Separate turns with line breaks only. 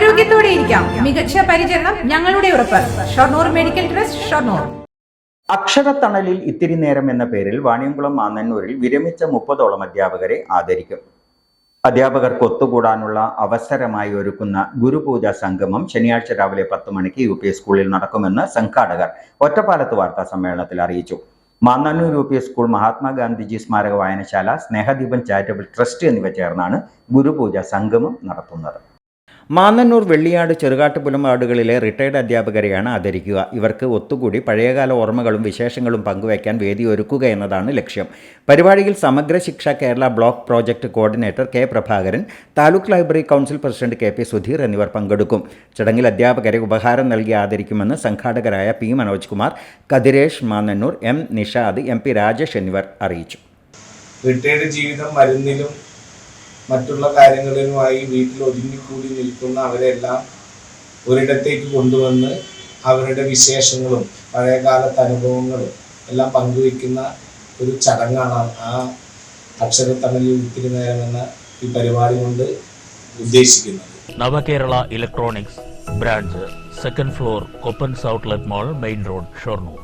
ആരോഗ്യത്തോടെ ഇരിക്കാം. മികച്ച പരിചരണം ഞങ്ങളുടെ ഉറപ്പ്. Shoranur medical trust Shoranur.
അക്ഷരത്തണലിൽ ഇത്തിരി നേരം എന്ന പേരിൽ വാണിയംകുളം മാന്നന്നൂരിൽ വിരമിച്ച മുപ്പതോളം അധ്യാപകരെ ആദരിക്കും. അധ്യാപകർക്ക് ഒത്തുകൂടാനുള്ള അവസരമായി ഒരുക്കുന്ന ഗുരുപൂജ സംഗമം ശനിയാഴ്ച രാവിലെ പത്ത് മണിക്ക് യു സ്കൂളിൽ നടക്കുമെന്ന് സംഘാടകർ ഒറ്റപ്പാലത്ത് വാർത്താ സമ്മേളനത്തിൽ അറിയിച്ചു. Mannanur U P school Mahatma Gandhiji സ്മാരക വായനശാല സ്നേഹദീപൻ ചാരിറ്റബിൾ ട്രസ്റ്റ് എന്നിവ ചേർന്നാണ് ഗുരുപൂജ സംഗമം നടത്തുന്നത്. മാന്നന്നൂർ വെള്ളിയാട് ചെറുകാട്ടുപുലം വാർഡുകളിലെ റിട്ടയർഡ് അധ്യാപകരെയാണ് ആദരിക്കുക. ഇവർക്ക് ഒത്തുകൂടി പഴയകാല ഓർമ്മകളും വിശേഷങ്ങളും പങ്കുവയ്ക്കാൻ വേദി ഒരുക്കുക എന്നതാണ് ലക്ഷ്യം. പരിപാടിയിൽ Samagra Shiksha Kerala block project coordinator K Prabhakaran taluk library council president K P Sudheer എന്നിവർ പങ്കെടുക്കും. ചടങ്ങിൽ അധ്യാപകരെ ഉപഹാരം നൽകി ആദരിക്കുമെന്ന് സംഘാടകരായ P Manoj Kumar Kathiresh Mannanur M Nishad M P Rajesh എന്നിവർ അറിയിച്ചു.
റിട്ടയർഡ് ജീവിതം മരുന്നിലും മറ്റുള്ള കാര്യങ്ങളിലുമായി വീട്ടിൽ ഒതുങ്ങിക്കൂടി നിൽക്കുന്ന അവരെല്ലാം ഒരിടത്തേക്ക് കൊണ്ടുവന്ന് അവരുടെ വിശേഷങ്ങളും പഴയകാലത്തെ അനുഭവങ്ങളും എല്ലാം പങ്കുവയ്ക്കുന്ന ഒരു ചടങ്ങാണ് ആ അക്ഷരത്തണലിൽ ഇത്തിരി നേരം എന്ന ഈ പരിപാടി കൊണ്ട് ഉദ്ദേശിക്കുന്നത്.
Navakerala electronics branch second floor Koppans outlet mall main road Shoranur.